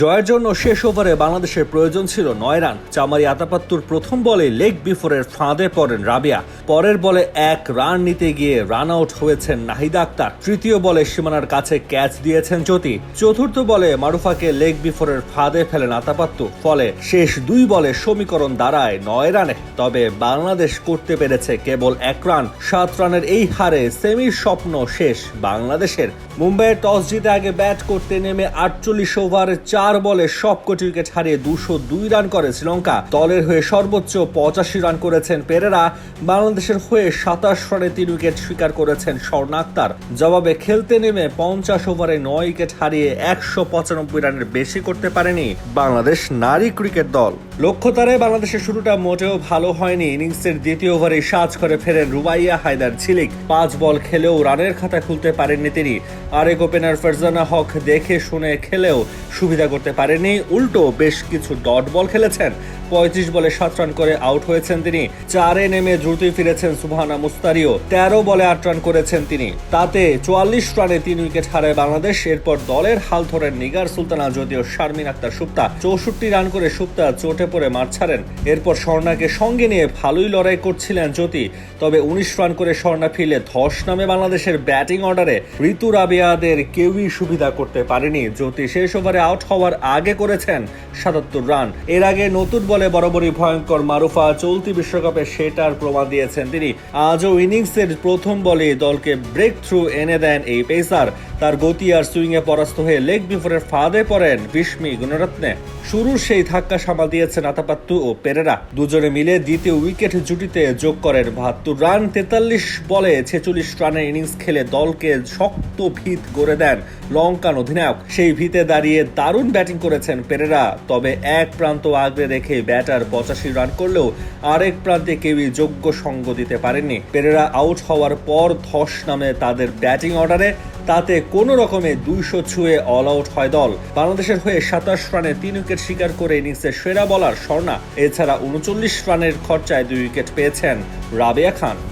জয়ের জন্য শেষ ওভারে বাংলাদেশের প্রয়োজন ছিল নয় রান। চামারি আতাপাত্তুর প্রথম বলে লেগ বিফোরের ফাঁদে পড়েন রাবিয়া। পরের বলে এক রান নিতে গিয়ে রান আউট হয়েছেন নাহিদ আক্তার। তৃতীয় বলে সীমানার কাছে ক্যাচ দিয়েছেন জ্যোতি। চতুর্থ বলে মারুফাকে লেগ বিফোরের ফাঁদে ফেলেন আতাপাত্তু ফলে শেষ দুই বলে সমীকরণ দাঁড়ায় নয় রানে। তবে বাংলাদেশ করতে পেরেছে কেবল এক রান। সাত রানের এই হারে সেমির স্বপ্ন শেষ বাংলাদেশের। মুম্বাইয়ের টস জিতে আগে ব্যাট করতে নেমে আটচল্লিশ ওভারে, চার বলে সবকটি উইকেট হারিয়ে দুশো দুই রান করে শ্রীলঙ্কা। দলের হয়ে সর্বোচ্চ পঁচাশি রান করেছেন পেরেরা। বাংলাদেশের হয়ে সাতাশ রানে তিন উইকেট স্বীকার করেছেন স্বর্ণ আক্তার। জবাবে খেলতে নেমে পঞ্চাশ ওভারে নয় উইকেট হারিয়ে একশো পঁচানব্বই রানের বেশি করতে পারেনি বাংলাদেশ নারী ক্রিকেট দল। লক্ষ্যতারে বাংলাদেশের শুরুটা মোটেও ভালো হয়নি। ইনিংসের দ্বিতীয় ওভারে সাজ করে ফেরেন রুবাইয়া হায়দার ছিলিক। পাঁচ বল খেলেও রানের খাতা খুলতে পারেননি তিনি। আরেক ওপেনার ফারজানা হক দেখে শুনে খেলেও সুবিধা করতে পারেননি। উল্টো বেশ কিছু ডট বল খেলেছেন। পঁয়ত্রিশ বলে সাত রান করে আউট হয়েছেন তিনি। চারে নেমে দ্রুতই ফিরেছেন সুবহানা মুস্তারিও। তেরো বলে আট রান করেছেন তিনি। তাতে চুয়াল্লিশ রানে তিন উইকেট হারায় বাংলাদেশ। এরপর দলের হাল ধরেন নিগার সুলতানা যদিও শারমিন আক্তার সুপ্তা। চৌষট্টি রান করে সুপ্তা চোটে পড়ে মাঠ ছাড়েন। এরপর স্বর্ণাকে সঙ্গে নিয়ে ভালোই লড়াই করছিলেন জ্যোতি। তবে উনিশ রান করে স্বর্ণা ফিরলে ধস নামে বাংলাদেশের ব্যাটিং অর্ডারে ঋতু রাবিয়াদের কেউই সুবিধা করতে পারেনি। জ্যোতি শেষ ওভারে আউট হওয়ার আগে করেছেন সাতাত্তর রান। এর আগে নতুন বলে বরাবরই ভয়ঙ্কর মারুফা চলতি বিশ্বকাপে সেটার প্রমাণ দিয়েছেন তিনি। আজও ইনিংসের প্রথম বলে দলকে ব্রেক থ্রু এনে দেন এই পেসার। তার গতি আর সুইংয়ে পরাস্ত হয়ে লেগ বিফোরের ফাঁদে পড়েন বিস্মি গুণরত্নে। শুরুর সেই ধাক্কা সামাল দিয়েছেন আতাপাত্তু ও পেরেরা। দুজনে মিলে দ্বিতীয় উইকেট জুটিতে যোগ করেন বাহাত্তর রান, তেতাল্লিশ বলে ছেচল্লিশ রানের ইনিংস খেলে দলকে শক্ত ভিত গড়ে দেন লঙ্কান অধিনায়ক। সেই ভিতে দাঁড়িয়ে দারুণ ব্যাটিং করেছেন পেরেরা। তবে এক প্রান্ত আগলে রেখে ব্যাটার পঁচাশি রান করলেও আরেক প্রান্তে কেউই যোগ্য সঙ্গ দিতে পারেননি। পেরেরা আউট হওয়ার পর ধস নামে তাদের ব্যাটিং অর্ডারে তাতে কোনো রকমে দুইশো ছুঁয়ে অল আউট হয় দল। বাংলাদেশের হয়ে সাতাশ রানে তিন উইকেট শিকার করে ইনিংসের সেরা বলার স্বর্ণা। এছাড়া উনচল্লিশ রানের খরচায় দুই উইকেট পেয়েছেন রাবেয়া খান।